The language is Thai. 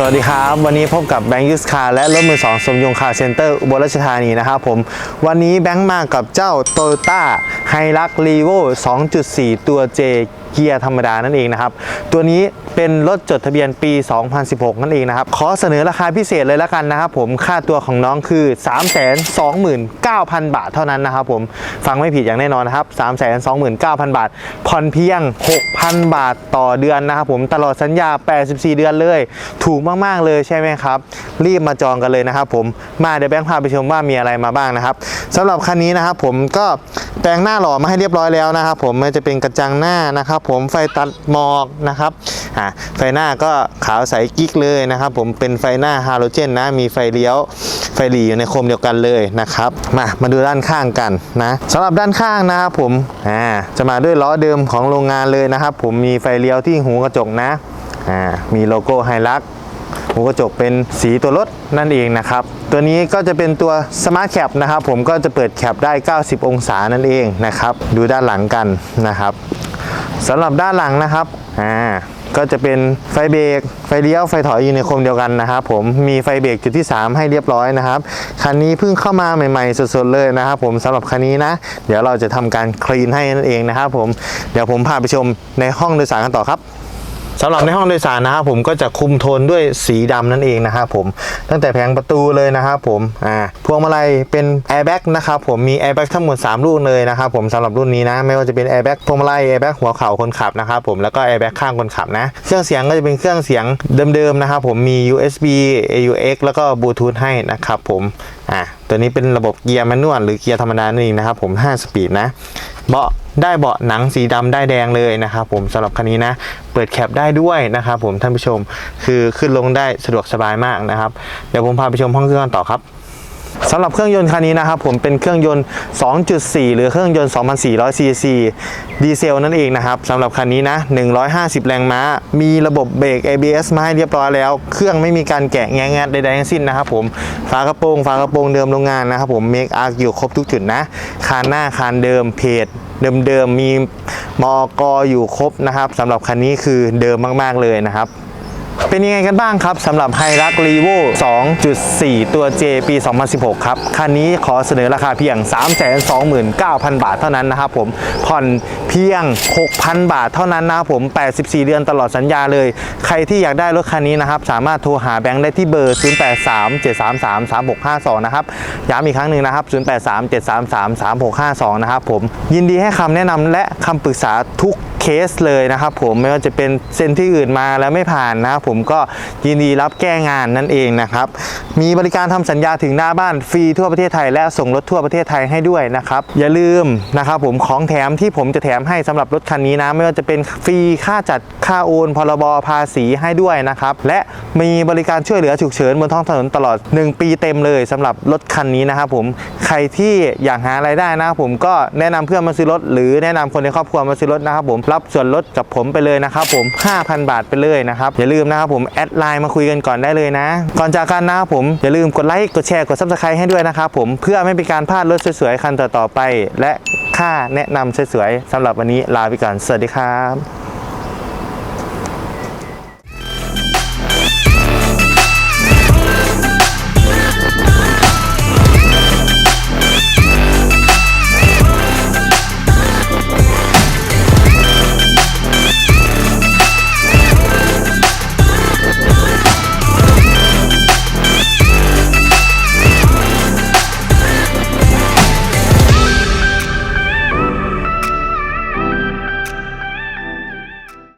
สวัสดีครับ วันนี้พบกับแบงค์ยูสคาและรถมือสองสมยงคาร์เซ็นเตอร์อุบลราชธานีนะครับผม วันนี้แบงค์มากับเจ้า t o y ต้าไฮรักรีโว2.4 ตัว J เกียร์ธรรมดานั่นเองนะครับ ตัวนี้ เป็นรถจดทะเบียนปี 2016 นั่นเองนะครับ ขอเสนอราคาพิเศษเลยแล้วกันนะครับผมค่าตัวของน้องคือ 329,000 บาทเท่านั้นนะครับผมฟังไม่ผิดอย่างแน่นอนนะครับ 329,000 บาท ผ่อนเพียง 6,000 บาทต่อเดือนนะครับผมตลอดสัญญา 84 เดือนเลย ถูกมากๆเลยใช่ไหมครับ รีบมาจองกันเลยนะครับผมมาเดี๋ยวแบงค์พาไปชมว่ามีอะไรมาบ้างนะครับสำหรับคันนี้นะครับผมก็แปลงหน้าหล่อมาให้เรียบร้อยแล้วนะครับผมมันจะเป็นกระจังหน้านะครับผมไฟตัดหมอกนะครับอ่าไฟหน้าก็ขาวใสกิ๊กเลยนะครับ ผมเป็นไฟหน้าฮาโลเจนนะ มีไฟเลี้ยว ไฟหลีอยู่ในโคมเดียวกันเลยนะครับ มามาดูด้านข้างกันนะสำหรับด้านข้างนะครับผมอ่าจะมาด้วยล้อเดิมของโรงงานเลยนะครับ ผมมีไฟเลี้ยวที่หูกระจกนะอ่ามีโลโก้ไฮลักหูกระจกเป็นสีตัวรถนั่นเองนะครับ ตัวนี้ก็จะเป็นตัว Smart Cap นะครับ ผมก็จะเปิดแคปได้ 90 องศานั่นเองนะครับ ดูด้านหลังกันนะครับสำหรับด้านหลังนะครับอ่า ก็จะเป็นไฟเบรกไฟเลี้ยวไฟถอยอยู่ในโคมเดียวกันนะครับผมมีไฟเบรกจุดที่ 3 ให้เรียบร้อยนะครับคันนี้เพิ่งเข้ามาใหม่ๆสดๆเลยนะครับผมสำหรับคันนี้นะ เดี๋ยวเราจะทำการคลีนให้นั่นเองนะครับผมเดี๋ยวผมพาไปชมในห้องโดยสารกันต่อครับ สำหรับในห้องโดยสารนะครับผมก็จะคุมโทนด้วยสีดำนั่นเองนะครับผมตั้งแต่แผงประตูเลยนะครับผมอ่าพวงมาลัยเป็นแอร์แบ็กนะครับผมมีแอร์แบ็กทั้งหมด3ลูกเลยนะครับผมสำหรับรุ่นนี้นะไม่ว่าจะเป็นแอร์แบ็กพวงมาลัยแอร์แบ็กหัวเข่าคนขับนะครับผมแล้วก็แอร์แบ็กข้างคนขับนะเครื่องเสียงก็จะเป็นเครื่องเสียงเดิมๆนะครับผมมี USB AUX แล้วก็บลูทูธให้นะครับผมอ่าตัวนี้เป็นระบบเกียร์แมนนวลหรือเกียร์ธรรมดานั่นเองนะครับผม5สปีดนะเบาะ ได้เบาะหนังสีดำได้แดงเลยนะครับผมสำหรับคันนี้นะ เปิดแคปได้ด้วยนะครับผมท่านผู้ชมคือขึ้นลงได้สะดวกสบายมากนะครับ เดี๋ยวผมพาไปชมห้องเครื่องกันต่อครับสำหรับเครื่องยนต์คันนี้นะครับผมเป็นเครื่องยนต์ 2.4 หรือเครื่องยนต์ 2,400 cc ดีเซลนั่นเองนะครับสำหรับคันนี้นะ 150 แรงม้า มีระบบเบรก ABS มาให้เรียบร้อยแล้ว เครื่องไม่มีการแกะแงะแงะใดๆทั้งสิ้นนะครับผม ฝากระโปรง ฝากระโปรงเดิมโรงงานนะครับผมเมคอาร์อยู่ครบทุกจุดนะ คานหน้าคานเดิมเพจ เดิมๆมีมอกออยู่ครบนะครับสำหรับคันนี้คือเดิมมากๆเลยนะครับ เป็นยังไงกันบ้างครับสำหรับไฮรักรีโว2.4 ตัว J ปี 2016 ครับ คันนี้ขอเสนอราคาเพียง 329,000 บาทเท่านั้นนะครับผม ผ่อนเพียง 6,000 บาทเท่านั้นนะครับผม 84 เดือนตลอดสัญญาเลย ใครที่อยากได้รถคันนี้นะครับ สามารถโทรหาแบงค์ได้ที่เบอร์ 0837333652 นะครับ ย้ำอีกครั้งหนึ่งนะครับ 0837333652 นะครับผม ยินดีให้คำแนะนำและคำปรึกษาทุกเคสเลยนะครับผมไม่ว่าจะเป็นเซ็นที่อื่นมาแล้วไม่ผ่านนะครับผมก็ยินดีรับแก้งานนั่นเองนะครับมีบริการทำสัญญาถึงหน้าบ้านฟรีทั่วประเทศไทย และส่งรถทั่วประเทศไทยให้ด้วยนะครับอย่าลืมนะครับผมของแถมที่ผมจะแถมให้สำหรับรถคันนี้นะไม่ว่าจะเป็นฟรีค่าจัดค่าโอนพรบภาษีให้ด้วยนะครับและ มีบริการช่วยเหลือฉุกเฉินบนท้องถนนตลอด 1 ปีเต็มเลยสำหรับรถคันนี้นะครับผมใครที่อยากหารายได้นะครับผมก็แนะนำเพื่อนมาซื้อรถ หรือแนะนำคนในครอบครัวมาซื้อรถนะครับผมรับส่วนลดกับผมไปเลยนะครับผม 5,000 บาทไปเลยนะครับอย่าลืมนะครับผมแอดไลน์มาคุยกันก่อนได้เลยนะ ก่อนจากกันนะครับผมอย่าลืมกดไลค์กดแชร์กด subscribe ให้ด้วยนะครับผมเพื่อไม่เป็นการพลาดรถสวยๆคันต่อๆไป และค่าแนะนำสวยๆสำหรับวันนี้ลาไปก่อนสวัสดีครับ